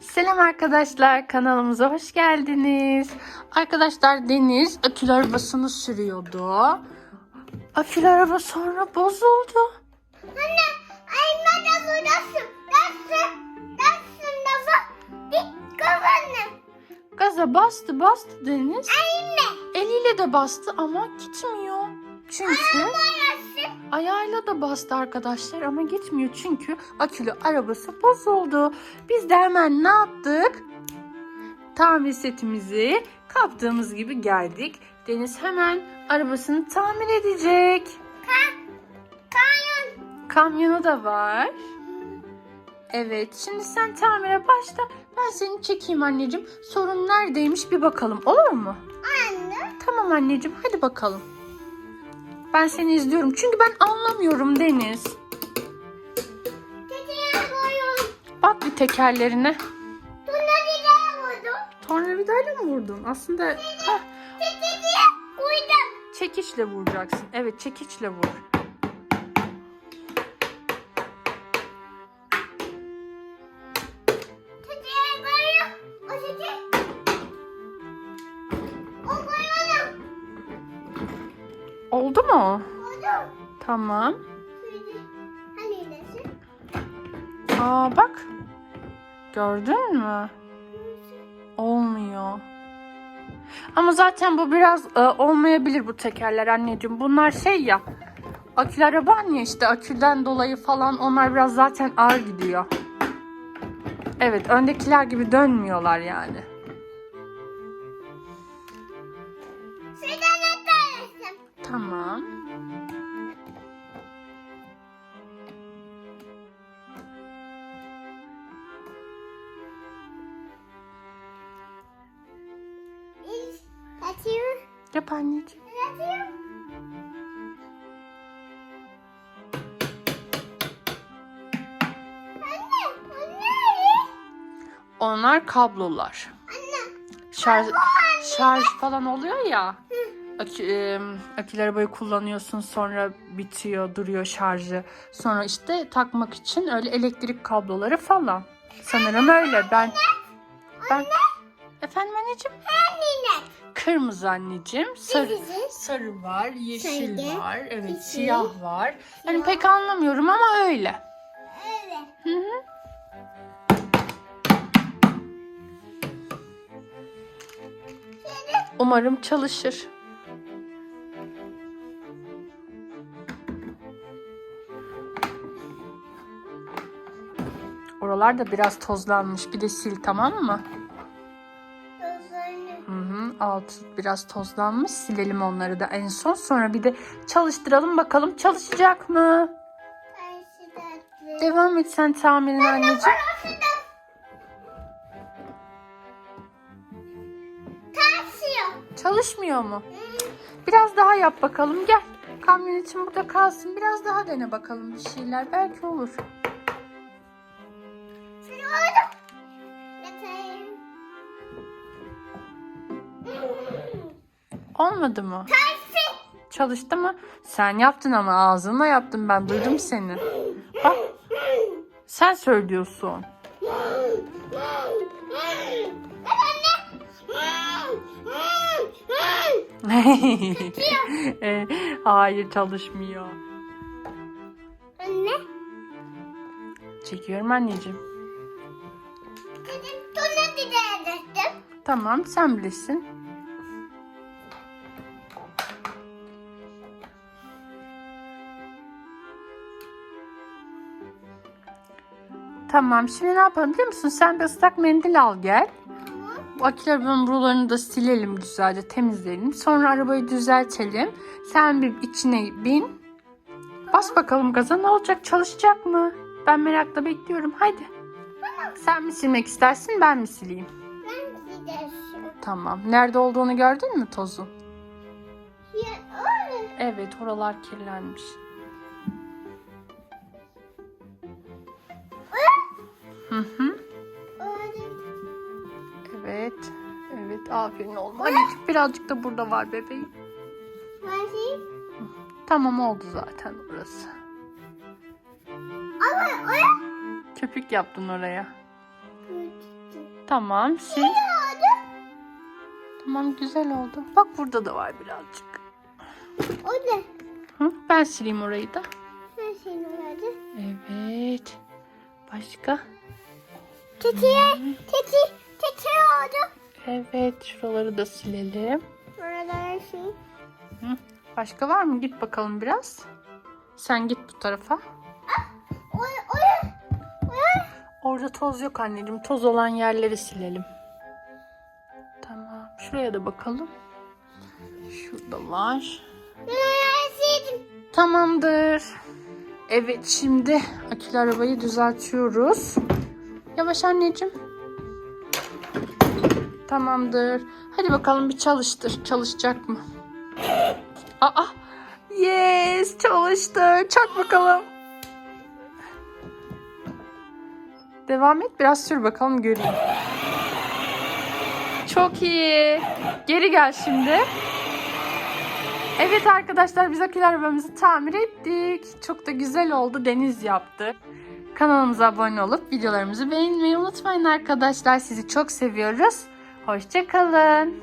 Selam arkadaşlar kanalımıza hoş geldiniz. Arkadaşlar Deniz akülü arabasını sürüyordu. Akülü araba sonra bozuldu. Anne, anne de buradasın. Nasıl? Nasıl nasıl? Bir kafanı. Gaza bastı bastı Deniz. Anne. Eliyle de bastı ama gitmiyor. Çünkü ayağıyla da bastı arkadaşlar ama gitmiyor. Çünkü akülü arabası bozuldu. Biz de hemen ne yaptık? Tamir setimizi kaptığımız gibi geldik. Deniz hemen arabasını tamir edecek. Kayın. Kamyonu da var. Evet, şimdi sen tamire başla. Ben seni çekeyim anneciğim. Sorun neredeymiş bir bakalım. Olur mu? Anne. Tamam anneciğim, hadi bakalım. Ben seni izliyorum. Çünkü ben anlamıyorum Deniz. Bak bir tekerlerine. Tornavidayla mı vurdun? Aslında koydum. çekiçle vuracaksın. Evet, çekiçle vur. Oldu mu? Koydum. Tamam. Hani? Aa bak. Gördün mü? Olmuyor. Ama zaten bu biraz e, olmayabilir bu tekerler anneciğim. Bunlar şey ya. Akülü araban ya işte akülden dolayı falan onlar biraz zaten ağır gidiyor. Evet öndekiler gibi dönmüyorlar yani. Yap anneciğim. Onlar kablolar. Anne. Şarj, şarj falan oluyor ya. Akü, e, akülü arabayı kullanıyorsun sonra bitiyor duruyor şarjı. Sonra işte takmak için öyle elektrik kabloları falan. Sanırım öyle. Ben ben Efendim anneciğim? Kırmızı anneciğim. Sarı, sarı var, yeşil Sarı, var, evet yeşil, siyah var. Yani pek anlamıyorum ama öyle. Evet. Hı hı. Umarım çalışır. Oralar da biraz tozlanmış. Bir de sil tamam mı? Altı biraz tozlanmış. Silelim onları da en son. Sonra bir de çalıştıralım bakalım çalışacak mı? Devam et sen tamirine anneciğim. Çalışmıyor mu? Biraz daha yap bakalım gel. Kamyon için burada kalsın. Biraz daha dene bakalım bir şeyler. Belki olur. Olmadı mı? Taşı. Çalıştı mı? Sen yaptın ama ağzınla yaptın. Ben duydum seni. Bak. Sen söylüyorsun. E, Hayır çalışmıyor. Anne. Çekiyorum anneciğim. Dedim düştüm. Tamam sen bilirsin. Tamam şimdi ne yapalım biliyor musun? Sen bir ıslak mendil al gel. Bu arabanın buralarını da silelim güzelce temizleyelim. Sonra arabayı düzeltelim. Sen bir içine bin. Bas bakalım gaza ne olacak çalışacak mı? Ben merakla bekliyorum hadi. Sen mi silmek istersin ben mi sileyim? Ben gidersin. Tamam. Nerede olduğunu gördün mü tozun? Ya. Evet oralar kirlenmiş. Aferin oğlum. Anneciğim birazcık da burada var bebeğim. Tamam oldu zaten orası. Ama oraya Köpük yaptın oraya. Tamam sil. Tamam güzel oldu. Bak burada da var birazcık. O ne? Hı? Ben sileyim orayı da. Her şey nerede? Evet. Başka? Tetiğe, tetiğe, tetiğe oldu. Evet şuraları da silelim. Orada her şey. Hı? Başka var mı? Git bakalım biraz. Sen git bu tarafa. Oraya. Orada toz yok anneciğim. Toz olan yerleri silelim. Tamam. Şuraya da bakalım. Şurada var. Tamamdır. Evet şimdi akülü arabayı düzeltiyoruz. Yavaş anneciğim. Tamamdır. Hadi bakalım bir çalıştır. Çalışacak mı? Aa! Yes! Çalıştı. Çak bakalım. Devam et. Biraz sür bakalım göreyim. Çok iyi. Geri gel şimdi. Evet arkadaşlar biz akülü arabamızı tamir ettik. Çok da güzel oldu. Deniz yaptı. Kanalımıza abone olup videolarımızı beğenmeyi unutmayın arkadaşlar. Sizi çok seviyoruz. Hoşçakalın.